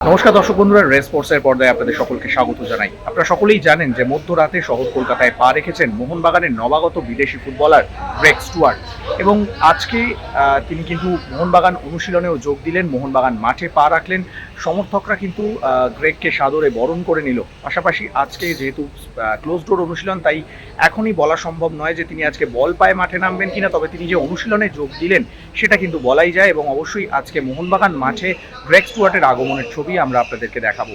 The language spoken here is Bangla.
নমস্কার দর্শক বন্ধুরা রেস স্পোর্টসের পর্দায় আপনাদের সকলকে স্বাগত জানাই। আপনারা সকলেই জানেন যে মধ্যরাতে শহর কলকাতায় পা রেখেছেন মোহনবাগানের নবাগত বিদেশি ফুটবলার ব্রেক স্টুয়ার্ট এবং আজকে তিনি কিন্তু মোহনবাগান অনুশীলনেও যোগ দিলেন, মোহনবাগান মাঠে পা রাখলেন। সমর্থকরা কিন্তু গ্রেগকে সাদরে বরণ করে নিল। পাশাপাশি আজকে যেহেতু ক্লোজ ডোর অনুশীলন, তাই এখনই বলা সম্ভব নয় যে তিনি আজকে বল পায়ে মাঠে নামবেন কিনা, তবে তিনি যে অনুশীলনে যোগ দিলেন, সেটা কিন্তু বলাই যায় এবং অবশ্যই আজকে মোহনবাগান মাঠে গ্রেগ স্টুয়ার্টের আগমনের ছবি আমরা আপনাদেরকে দেখাবো।